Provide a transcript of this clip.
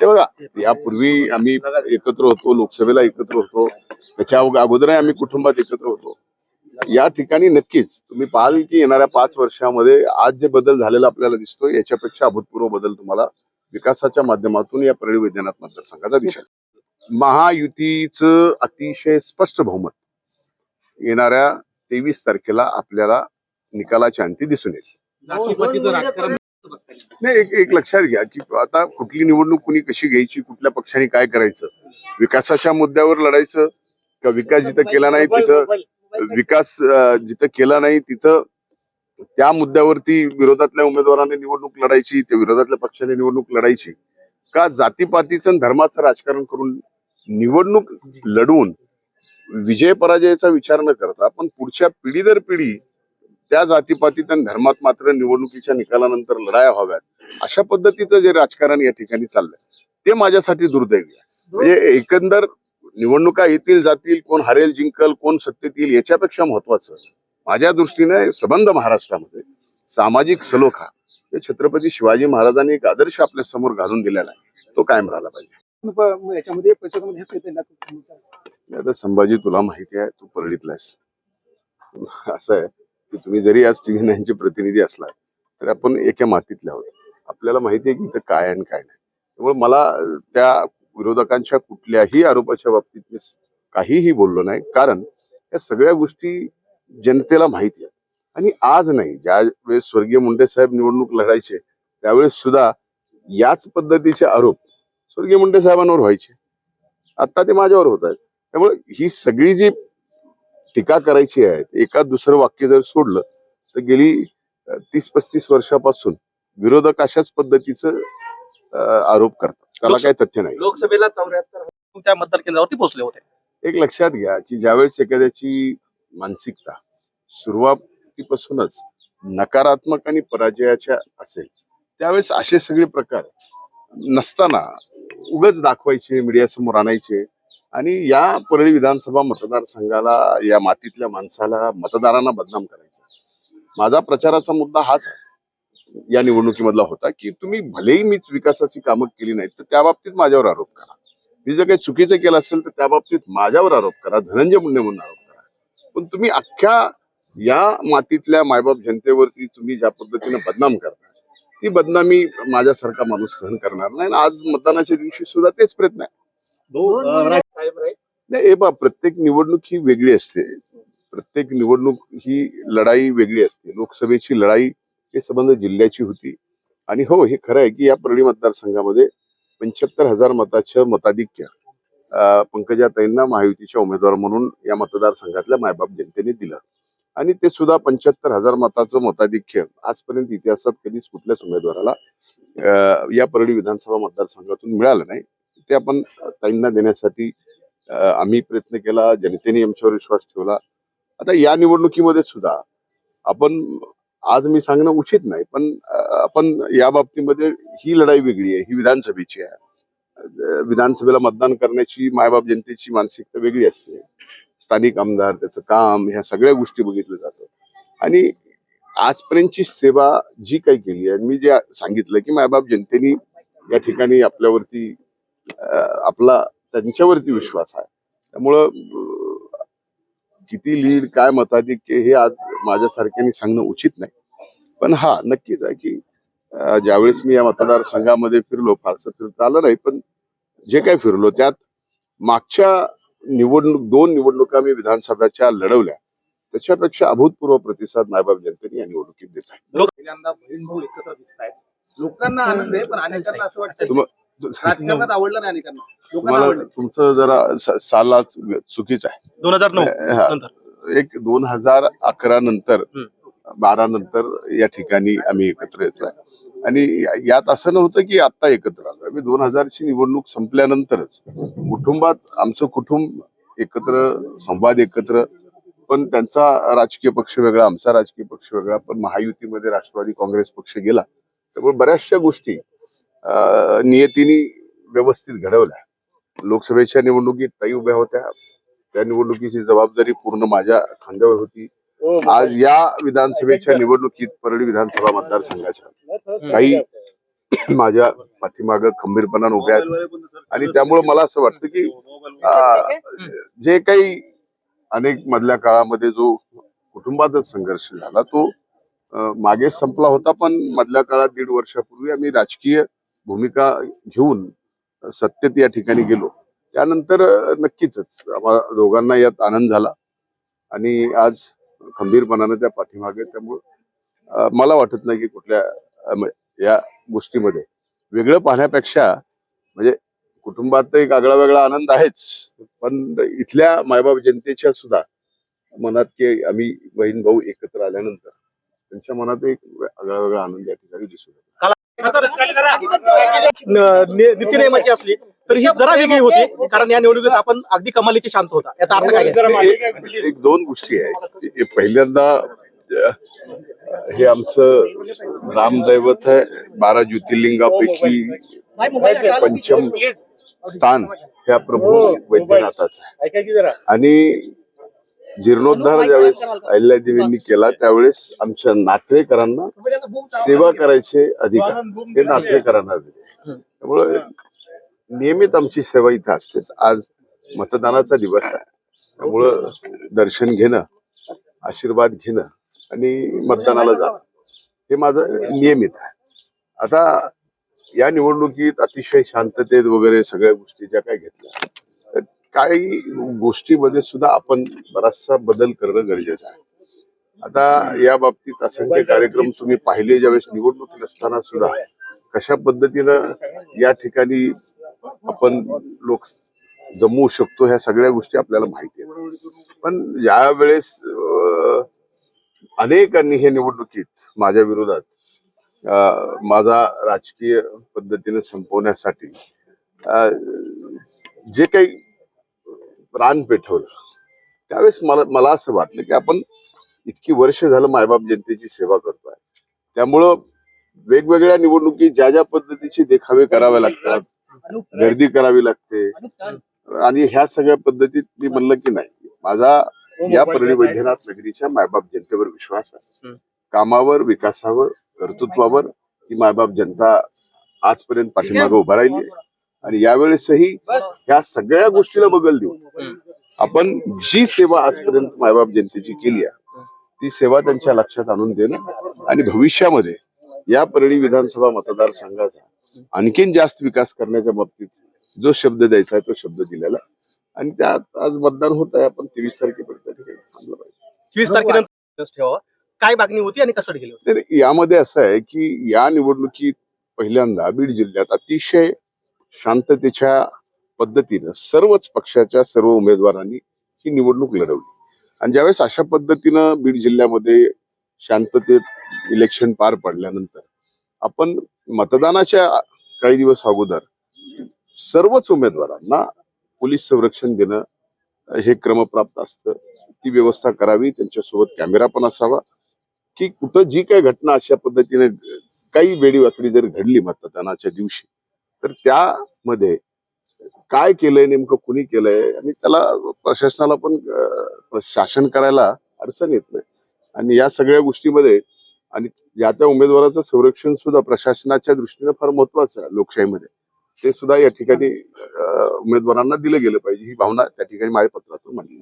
ते बघा यापूर्वी आम्ही एकत्र होतो लोकसभेला एकत्र होतो. त्याच्या अगोदर अगोदरही आम्ही कुटुंबात एकत्र होतो. या ठिकाणी नक्कीच तुम्ही पाहाल की येणाऱ्या पाच वर्षामध्ये आज जे बदल झालेला आपल्याला दिसतो याच्यापेक्षा अभूतपूर्व बदल तुम्हाला विकासाच्या माध्यमातून या परळी वैद्यनाथ मतदारसंघाचा दिसेल. महायुतीचं अतिशय स्पष्ट बहुमत येणाऱ्या तेवीस तारखेला आपल्याला निकालाची अंती दिसून येईल. नाही एक एक लक्षात घ्या की आता कुठली निवडणूक कुणी कशी घ्यायची कुठल्या पक्षाने काय करायचं? विकासाच्या मुद्द्यावर लढायचं का विकास जिथं केला नाही तिथं विकास जिथं केला नाही तिथं त्या मुद्द्यावरती विरोधातल्या उमेदवाराने निवडणूक लढायची त्या विरोधातल्या पक्षाने निवडणूक लढायची. का जातीपातीचं धर्माचं राजकारण करून निवडणूक लढवून विजय पराजयाचा विचार न करता पण पुढच्या पिढी दर पिढी त्या जातीपातीत आणि धर्मात मात्र निवडणुकीच्या निकालानंतर लढाया व्हाव्यात. अशा पद्धतीचं जे राजकारण या ठिकाणी चाललंय ते माझ्यासाठी दुर्दैवी आहे. म्हणजे एकंदर निवडणुका येतील जातील कोण हरेल जिंकल कोण सत्तेत येईल याच्यापेक्षा महत्वाचं माझ्या दृष्टीने संबंध महाराष्ट्रामध्ये सामाजिक सलोखा हे छत्रपती शिवाजी महाराजांनी एक आदर्श आपल्यासमोर घालून दिलेला आहे. तो कायम राहिला पाहिजे. आता संभाजी तुला माहिती आहे तू परळीतलास असं आहे. की तुम्ही जरी आज टीव्ही नाईनचे प्रतिनिधी असला तरी आपण एका मातीतले आहोत. आपल्याला माहिती आहे की इथं काय आणि काय नाही. त्यामुळे मला त्या विरोधकांच्या कुठल्याही आरोपाच्या बाबतीत मी काहीही बोललो नाही. कारण या सगळ्या गोष्टी जनतेला माहिती आहेत. आणि आज नाही ज्या वेळेस स्वर्गीय मुंडे साहेब निवडणूक लढायचे त्यावेळेस सुद्धा याच पद्धतीचे आरोप स्वर्गीय मुंडे साहेबांवर व्हायचे. आता ते माझ्यावर होत आहेत. त्यामुळे ही सगळी जी टीका करायची आहे. एका दुसरं वाक्य जर सोडलं तर गेली तीस पस्तीस वर्षापासून विरोधक अशाच पद्धतीचं आरोप करतात. त्याला काही तथ्य नाही. लोकसभेला चौऱ्याहत्तर त्या मतदार केंद्रावरती पोहोचले होते. एक लक्षात घ्या की ज्यावेळेस एखाद्याची मानसिकता सुरुवातीपासूनच नकारात्मक आणि पराजयाच्या असेल त्यावेळेस असे सगळे प्रकार नसताना उगच दाखवायचे मीडियासमोर आणायचे. आणि या परळी विधानसभा मतदारसंघाला या मातीतल्या माणसाला मतदारांना बदनाम करायचा माझा प्रचाराचा मुद्दा हाच आहे. या निवडणुकीमधला होता की तुम्ही भलेही मीच विकासाची कामं केली नाहीत तर त्या बाबतीत माझ्यावर आरोप करा. मी जर काही चुकीचं केलं असेल तर त्या बाबतीत माझ्यावर आरोप करा धनंजय मुंडे म्हणून आरोप करा. पण तुम्ही अख्ख्या या मातीतल्या मायबाप जनतेवरती तुम्ही ज्या पद्धतीने बदनाम करता ती बदनामी माझ्यासारखा माणूस सहन करणार नाही. आणि आज मतदानाच्या दिवशी सुद्धा तेच प्रयत्न आहे. नाही हे पहा प्रत्येक निवडणूक ही वेगळी असते. प्रत्येक निवडणूक ही लढाई वेगळी असते. लोकसभेची लढाई हे संबंध जिल्ह्याची होती. आणि हो हे खरं आहे की या परळी मतदारसंघामध्ये पंच्याहत्तर हजार मताचं मताधिक्य पंकजाताईंना महायुतीच्या उमेदवार म्हणून या मतदारसंघातल्या मायबाप जनतेने दिलं. आणि ते सुद्धा पंच्याहत्तर हजार मताचं मताधिक्य आजपर्यंत इतिहासात कधीच कुठल्याच उमेदवाराला या परळी विधानसभा मतदारसंघातून मिळालं नाही. ते आपण ताईंना देण्यासाठी आम्ही प्रयत्न केला जनतेने आमच्यावर विश्वास ठेवला. आता या निवडणुकीमध्ये सुद्धा आपण आज मी सांगणं उचित नाही पण आपण या बाबतीमध्ये ही लढाई वेगळी आहे ही विधानसभेची आहे. विधानसभेला मतदान करण्याची मायबाप जनतेची मानसिकता वेगळी असते. स्थानिक आमदार त्याचं काम ह्या सगळ्या गोष्टी बघितल्या जातात. आणि आजपर्यंतची सेवा जी काही केली आहे मी जे सांगितलं की मायबाप जनतेनी या ठिकाणी आपल्यावरती आपला त्यांच्यावरती विश्वास आहे. त्यामुळं किती लीड काय मताधिक्य हे आज माझ्यासारख्याने सांगणं उचित नाही. पण हा नक्कीच आहे की ज्यावेळेस मी या मतदारसंघामध्ये फिरलो फारसं फिरता आलं नाही पण जे काही फिरलो त्यात मागच्या निवडणूक दोन निवडणुका मी विधानसभेच्या लढवल्या. त्याच्यापेक्षा अभूतपूर्व प्रतिसाद नायबाब जनतेने या निवडणुकीत देत आहे. आहेत लोकांना आनंद आहे पण असं वाटतं राजकारणात आवडलं नाही अनेकांना. लोकांना तुम्हाला आवडलं. तुमचं जरा साला चुकीचं आहे. दोन हजार हा. एक दोन हजार अकरा नंतर बारा नंतर या ठिकाणी आम्ही एकत्र येतोय. आणि या- यात असं नव्हतं की आता एकत्र आलो आम्ही दोन हजारची निवडणूक संपल्यानंतरच कुटुंबात आमचं कुटुंब एकत्र संवाद एकत्र पण त्यांचा राजकीय पक्ष वेगळा आमचा राजकीय पक्ष वेगळा पण महायुतीमध्ये राष्ट्रवादी काँग्रेस पक्ष गेला. त्यामुळे बऱ्याचशा गोष्टी नियतीने व्यवस्थित घडवल्या. लोकसभेच्या निवडणुकीत ताई उभ्या होत्या. त्या निवडणुकीची जबाबदारी पूर्ण माझ्या खांद्यावर होती. आज या विधानसभेच्या निवडणुकीत परळी विधानसभा मतदारसंघाच्या काही माझ्या पाठीमागं खंबीरपणाने उभे आहेत. आणि त्यामुळे मला असं वाटतं की जे काही अनेक मधल्या काळामध्ये जो कुटुंबातच संघर्ष झाला तो मागे संपला होता. पण मधल्या काळात दीड वर्षापूर्वी आम्ही राजकीय भूमिका घेऊन सत्तेत या ठिकाणी गेलो. त्यानंतर नक्कीच आम्हा दोघांना यात आनंद झाला. आणि आज खंबीरपणानं त्या पाठीमागे त्यामुळं मला वाटत नाही की कुठल्या या गोष्टीमध्ये. वेगळं पाहण्यापेक्षा म्हणजे कुटुंबात एक आगळा वेगळा आनंद आहेच. पण इथल्या मायबाप जनतेच्या सुद्धा मनात की आम्ही बहीण भाऊ एकत्र आल्यानंतर त्यांच्या मनात एक आगळा वेगळा आनंद या ठिकाणी दिसून येतो. न- नि- नीतिनियमाची असली तर ही जरा वेगळी होती कारण या निवडणुकीत आपण अगदी कमालीचे शांत होता. याचा अर्थ काय? एक दोन गोष्टी आहेत एक पहिल्यांदा हे आमचं रामदैवत आहे बारा ज्योतिर्लिंगापैकी पंचम स्थान ह्या प्रभू वैद्यनाथाचं आहे. आणि जीर्णोद्धार ज्यावेळेस अहिल्यादेवींनी केला त्यावेळेस आमच्या नातेकरांना सेवा करायचे अधिकार. हे नातेकरांना दिले. त्यामुळे नियमित आमची सेवा इथं असतेच. आज मतदानाचा दिवस आहे. त्यामुळं दर्शन घेणं आशीर्वाद घेणं आणि मतदानाला जाणं हे माझं नियमित आहे. आता या निवडणुकीत अतिशय शांततेत वगैरे सगळ्या गोष्टी ज्या काय घेतल्या काही गोष्टीमध्ये सुद्धा आपण बराचसा बदल करणं गरजेचं आहे. आता या बाबतीत असंख्य कार्यक्रम तुम्ही पाहिले ज्यावेळेस निवडणुकीत असताना सुद्धा कशा पद्धतीनं या ठिकाणी आपण लोक जमवू शकतो ह्या सगळ्या गोष्टी आपल्याला माहिती आहेत. पण ज्या वेळेस अनेकांनी हे निवडणुकीत माझ्या विरोधात माझा राजकीय पद्धतीने संपवण्यासाठी जे काही रान पेटवलं त्यावेळेस मला मला असं वाटलं की आपण इतकी वर्ष झालं मायबाप जनतेची सेवा करतोय त्यामुळं वेगवेगळ्या निवडणुकीत ज्या ज्या पद्धतीचे देखावे करावे लागतात गर्दी करावी लागते आणि ह्या सगळ्या पद्धतीत मी म्हणलं की नाही माझा या परळी वैद्यनाथ नगरीच्या मायबाप जनतेवर विश्वास आहे. कामावर विकासावर कर्तृत्वावर ही मायबाप जनता आजपर्यंत पाठीमागे उभा राहिली आहे. आणि यावेळेसही ह्या सगळ्या गोष्टीला बगल देऊ हम्म. आपण जी सेवा आजपर्यंत मायबाप जनतेची केली आहे ती सेवा त्यांच्या लक्षात आणून देणं आणि भविष्यामध्ये या परळी विधानसभा मतदारसंघाचा आणखीन जास्त विकास करण्याच्या बाबतीत जो शब्द द्यायचा आहे तो शब्द दिलेला. आणि त्यात आज मतदान होत आहे आपण तेवीस तारखेपर्यंत ठिकाणी चोवीस तारखेनंतर ठेवा काय मागणी होती आणि कसं गेली यामध्ये असं आहे की या निवडणुकीत पहिल्यांदा बीड जिल्ह्यात अतिशय शांततेच्या पद्धतीनं सर्वच पक्षाच्या सर्व उमेदवारांनी ही निवडणूक लढवली. आणि ज्यावेळेस अशा पद्धतीनं बीड जिल्ह्यामध्ये शांततेत इलेक्शन पार पडल्यानंतर आपण मतदानाच्या काही दिवस अगोदर सर्वच उमेदवारांना पोलीस संरक्षण देणं हे क्रमप्राप्त असतं. ती व्यवस्था करावी त्यांच्यासोबत कॅमेरा पण असावा. की कुठं जी काही घटना अशा पद्धतीने काही वेळी जर घडली मतदानाच्या दिवशी तर त्यामध्ये काय केलंय नेमकं कुणी केलंय? आणि त्याला प्रशासनाला पण शासन करायला अडचण येत नाही. आणि या सगळ्या गोष्टीमध्ये आणि ज्या त्या उमेदवाराचं संरक्षण सुद्धा प्रशासनाच्या दृष्टीने फार महत्वाचं आहे लोकशाहीमध्ये. ते सुद्धा या ठिकाणी उमेदवारांना दिलं गेलं पाहिजे. ही भावना त्या ठिकाणी माझ्या पत्रातून मांडली